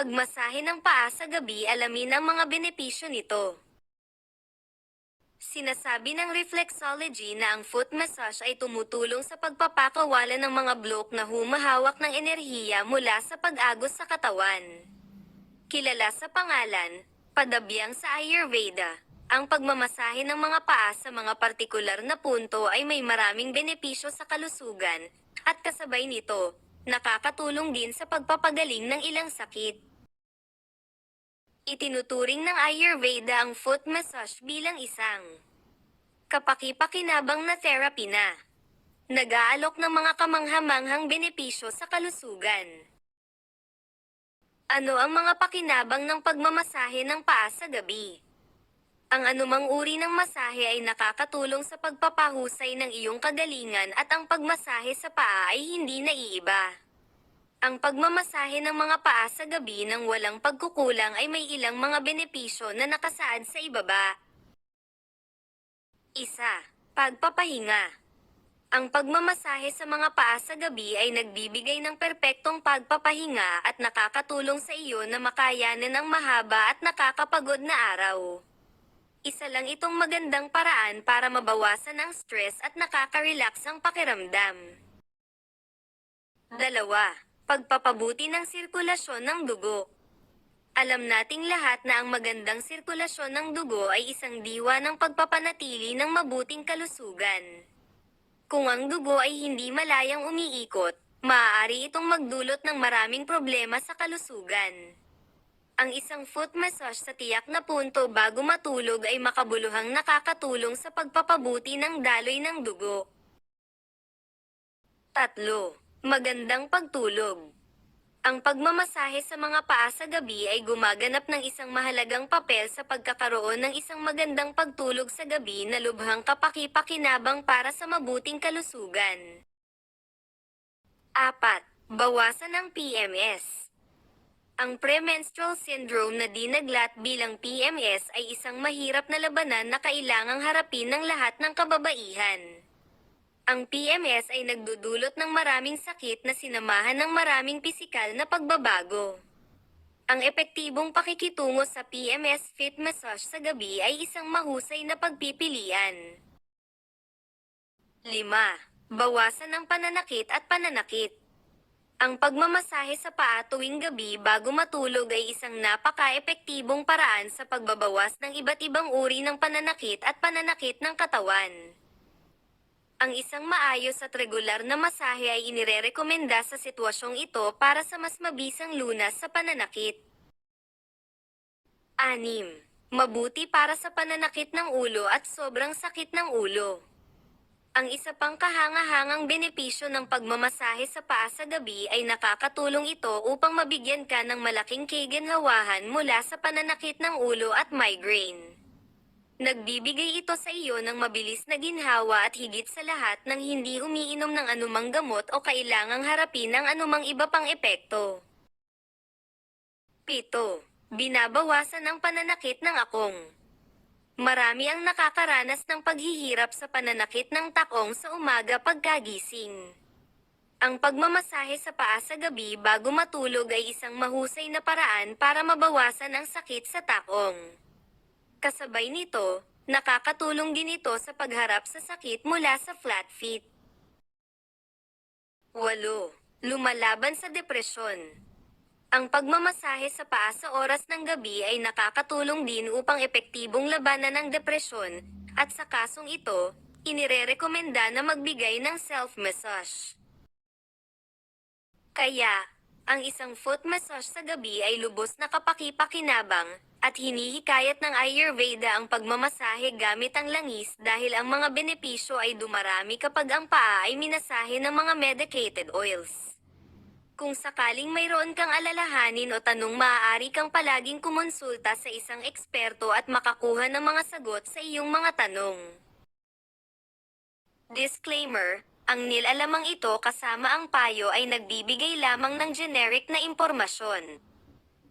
Pagmasahe ng paa sa gabi alamin ang mga benepisyo nito. Sinasabi ng reflexology na ang foot massage ay tumutulong sa pagpapakawala ng mga block na humahawak ng enerhiya mula sa pag-agos sa katawan. Kilala sa pangalan, padabyang sa Ayurveda, ang pagmamasahe ng mga paa sa mga partikular na punto ay may maraming benepisyo sa kalusugan, at kasabay nito, nakakatulong din sa pagpapagaling ng ilang sakit. Itinuturing ng Ayurveda ang foot massage bilang isang kapaki-pakinabang na therapy na nag-aalok ng mga kamanghamanghang benepisyo sa kalusugan. Ano ang mga pakinabang ng pagmamasahe ng paa sa gabi? Ang anumang uri ng masahe ay nakakatulong sa pagpapahusay ng iyong kagalingan at ang pagmasahe sa paa ay hindi naiiba. Ang pagmamasahe ng mga paa sa gabi ng walang pagkukulang ay may ilang mga benepisyo na nakasaad sa ibaba. Isa, pagpapahinga. Ang pagmamasahe sa mga paa sa gabi ay nagbibigay ng perpektong pagpapahinga at nakakatulong sa iyo na makayanan ang mahaba at nakakapagod na araw. Isa lang itong magandang paraan para mabawasan ang stress at nakaka-relax ang pakiramdam. Dalawa, pagpapabuti ng sirkulasyon ng dugo. Alam nating lahat na ang magandang sirkulasyon ng dugo ay isang diwa ng pagpapanatili ng mabuting kalusugan. Kung ang dugo ay hindi malayang umiikot, maaari itong magdulot ng maraming problema sa kalusugan. Ang isang foot massage sa tiyak na punto bago matulog ay makabuluhang nakakatulong sa pagpapabuti ng daloy ng dugo. Tatlo, magandang pagtulog. Ang pagmamasahe sa mga paa sa gabi ay gumaganap ng isang mahalagang papel sa pagkakaroon ng isang magandang pagtulog sa gabi na lubhang kapaki-pakinabang para sa mabuting kalusugan. Apat, bawasan ang PMS. Ang premenstrual syndrome na dinaglat bilang PMS ay isang mahirap na labanan na kailangang harapin ng lahat ng kababaihan. Ang PMS ay nagdudulot ng maraming sakit na sinamahan ng maraming pisikal na pagbabago. Ang epektibong pakikitungo sa PMS fit massage sa gabi ay isang mahusay na pagpipilian. 5. Bawasan ang pananakit at pananakit. Ang pagmamasahe sa paa tuwing gabi bago matulog ay isang napaka-epektibong paraan sa pagbabawas ng iba't ibang uri ng pananakit at pananakit ng katawan. Ang isang maayos at regular na masahe ay inirerekomenda sa sitwasyong ito para sa mas mabisang lunas sa pananakit. 6. Mabuti para sa pananakit ng ulo at sobrang sakit ng ulo. Ang isa pang kahangahangang benepisyo ng pagmamasahe sa paa sa gabi ay nakakatulong ito upang mabigyan ka ng malaking kiginhawahan mula sa pananakit ng ulo at migraine. Nagbibigay ito sa iyo ng mabilis na ginhawa at higit sa lahat ng hindi umiinom ng anumang gamot o kailangang harapin ng anumang iba pang epekto. 7. Binabawasan ang pananakit ng akong. Marami ang nakakaranas ng paghihirap sa pananakit ng takong sa umaga pagkagising. Ang pagmamasahe sa paa sa gabi bago matulog ay isang mahusay na paraan para mabawasan ang sakit sa takong. Kasabay nito, nakakatulong din ito sa pagharap sa sakit mula sa flat feet. 8. Lumalaban sa depresyon. Ang pagmamasahe sa paa sa oras ng gabi ay nakakatulong din upang epektibong labanan ng depresyon, at sa kasong ito, inirerekomenda na magbigay ng self-massage. Kaya, ang isang foot massage sa gabi ay lubos na kapaki-pakinabang, at hinihikayat ng Ayurveda ang pagmamasahe gamit ang langis dahil ang mga benepisyo ay dumarami kapag ang paa ay minasahe ng mga medicated oils. Kung sakaling mayroon kang alalahanin o tanong maaari kang palaging kumonsulta sa isang eksperto at makakuha ng mga sagot sa iyong mga tanong. Disclaimer, ang nilalamang ito kasama ang payo ay nagbibigay lamang ng generic na impormasyon.